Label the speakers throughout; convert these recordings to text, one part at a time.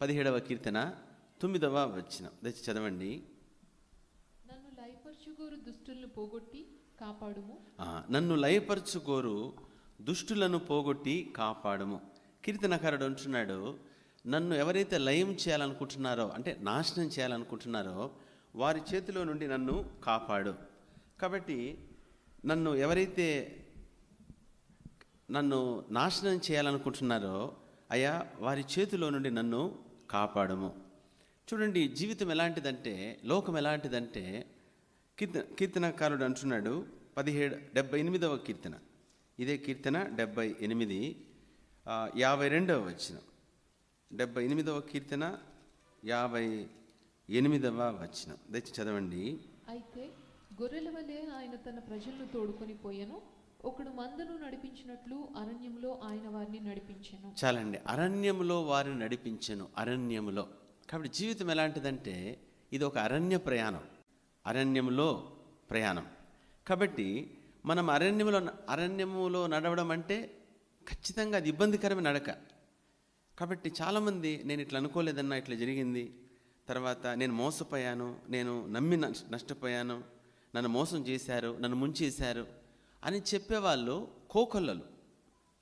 Speaker 1: పదిహేడవ కీర్తన తొమ్మిదవ వచ్చిన చదవండి.
Speaker 2: నన్ను లయపరచుగోరు దుష్టులను పోగొట్టి కాపాడుము.
Speaker 1: నన్ను లయపరచుకోరు దుష్టులను పోగొట్టి కాపాడము. కీర్తనకారుడు అంటున్నాడు నన్ను ఎవరైతే లయం చేయాలనుకుంటున్నారో అంటే నాశనం చేయాలనుకుంటున్నారో వారి చేతిలో నుండి నన్ను కాపాడు. కాబట్టి నన్ను ఎవరైతే నన్ను నాశనం చేయాలనుకుంటున్నారో అయ్యా వారి చేతిలో నుండి నన్ను కాపాడము. చూడండి జీవితం ఎలాంటిదంటే లోకం ఎలాంటిదంటే కీర్తన కీర్తనకారుడు అంటున్నాడు పదిహేడు డెబ్బై ఎనిమిదవ కీర్తన. ఇదే కీర్తన డెబ్బై ఎనిమిది యాభై రెండవ వచ్చిన డెబ్బై ఎనిమిదవ కీర్తన యాభై ఎనిమిదవ వచ్చిన దయచి చదవండి.
Speaker 2: అయితే గొర్రెల వలె ఆయన తన ప్రజలను తోడుకొని పోయాను. ఒకడు మందను నడిపించినట్లు అరణ్యంలో ఆయన వారిని నడిపించెను.
Speaker 1: చాలండి. అరణ్యంలో వారిని నడిపించెను. అరణ్యములో. కాబట్టి జీవితం ఎలాంటిదంటే ఇది ఒక అరణ్య ప్రయాణం. అరణ్యములో ప్రయాణం. కాబట్టి మనం అరణ్యములో అరణ్యములో నడవడం అంటే ఖచ్చితంగా అది ఇబ్బందికరమైన నడక. కాబట్టి చాలామంది నేను ఇట్లా అనుకోలేదన్నా ఇట్లా జరిగింది. తర్వాత నేను మోసపోయాను. నేను నమ్మి నష్టపోయాను. నన్ను మోసం చేశారు. నన్ను ముంచేశారు. అని చెప్పేవాళ్ళు కోకొల్లలు.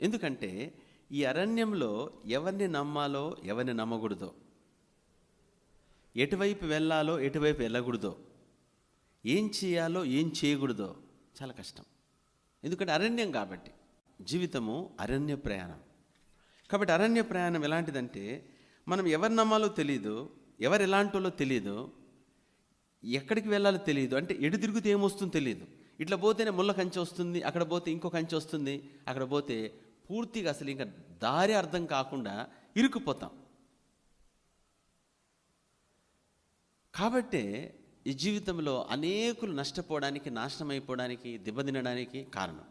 Speaker 1: ఎందుకంటే ఈ అరణ్యంలో ఎవరిని నమ్మాలో ఎవరిని నమ్మకూడదో ఎటువైపు వెళ్ళాలో ఎటువైపు వెళ్ళకూడదో ఏం చేయాలో ఏం చేయకూడదో చాలా కష్టం. ఎందుకంటే అరణ్యం కాబట్టి జీవితము అరణ్య ప్రయాణం. కాబట్టి అరణ్య ప్రయాణం ఎలాంటిదంటే మనం ఎవరు నమ్మాలో తెలియదు ఎవరు ఎలాంటోలో తెలియదు ఎక్కడికి వెళ్ళాలో తెలియదు అంటే ఎటు తిరుగుతే ఏమొస్తుందో తెలియదు ఇట్లా పోతేనే ముళ్ళ కంచె వస్తుంది అక్కడ పోతే ఇంకో కంచె వస్తుంది అక్కడ పోతే పూర్తిగా అసలు ఇంకా దారి అర్థం కాకుండా ఇరుక్కుపోతాం. కాబట్టే ఈ జీవితంలో అనేకులు నష్టపోవడానికి నాశనం అయిపోవడానికి దెబ్బతినడానికి కారణం.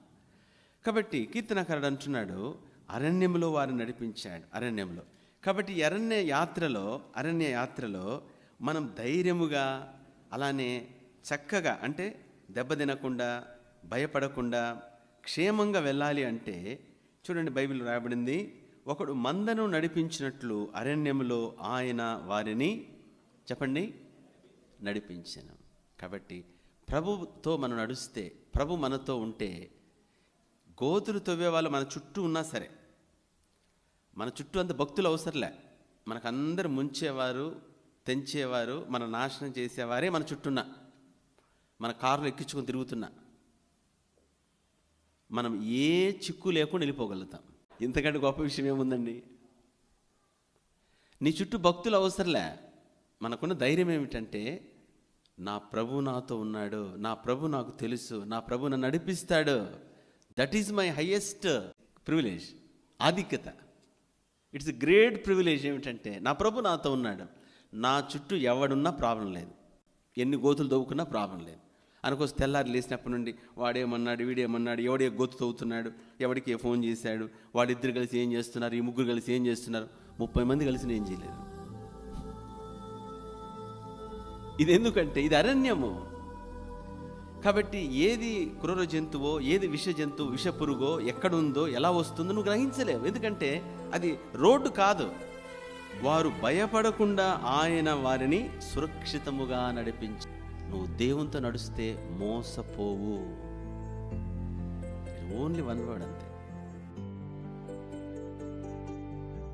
Speaker 1: కాబట్టి కీర్తనకారుడు అంటున్నాడు అరణ్యంలో వారిని నడిపించాడు అరణ్యంలో కాబట్టి అరణ్య యాత్రలో అరణ్య యాత్రలో మనం ధైర్యముగా అలానే చక్కగా అంటే దెబ్బతినకుండా భయపడకుండా క్షేమంగా వెళ్ళాలి అంటే చూడండి బైబిల్ రాయబడింది ఒకడు మందను నడిపించినట్లు అరణ్యములో ఆయన వారిని చెప్పండి నడిపించాను. కాబట్టి ప్రభుతో మనం నడుస్తే ప్రభు మనతో ఉంటే గోతులు తవ్వే వాళ్ళు మన చుట్టూ ఉన్నా సరే మన చుట్టూ అంత భక్తులు అవసరంలే. మనకందరు ముంచేవారు తెంచేవారు మన నాశనం చేసేవారే మన చుట్టూన్నా. మన కారులు ఎక్కించుకొని తిరుగుతున్నా. మనం ఏ చిక్కు లేకుండా వెళ్ళిపోగలుగుతాం. ఇంతకంటే గొప్ప విషయం ఏముందండి? నీ చుట్టూ భక్తులు అవసరంలే. మనకున్న ధైర్యం ఏమిటంటే నా ప్రభు నాతో ఉన్నాడు నా ప్రభు నాకు తెలుసు నా ప్రభు నన్ను నడిపిస్తాడు. That is my highest privilege ఆధిక్యత. ఇట్స్ గ్రేట్ ప్రివిలేజ్ ఏమిటంటే నా ప్రభు నాతో ఉన్నాడు. నా చుట్టూ ఎవడున్నా ప్రాబ్లం లేదు. ఎన్ని గోతులు తవ్వుకున్నా ప్రాబ్లం లేదు. అనుకోసి తెల్లారి లేచినప్పటి నుండి వాడేమన్నాడు వీడేమన్నాడు ఎవడే గోతు తవ్వుతున్నాడు ఎవడికి ఏ ఫోన్ చేశాడు వాడిద్దరు కలిసి ఏం చేస్తున్నారు ఈ ముగ్గురు కలిసి ఏం చేస్తున్నారు ముప్పై మంది కలిసి నేను చేయలేదు. ఇది ఎందుకంటే ఇది అరణ్యము. కాబట్టి ఏది క్రూర జంతువో ఏది విష జంతువు విష పురుగో ఎక్కడుందో ఎలా వస్తుందో నువ్వు గ్రహించలేవు. ఎందుకంటే అది రోడ్డు కాదు. వారు భయపడకుండా ఆయన వారిని సురక్షితముగా నడిపించి. నువ్వు దేవునితో నడిస్తే మోసపోవు. ఓన్లీ వన్ వర్డ్ అంతే.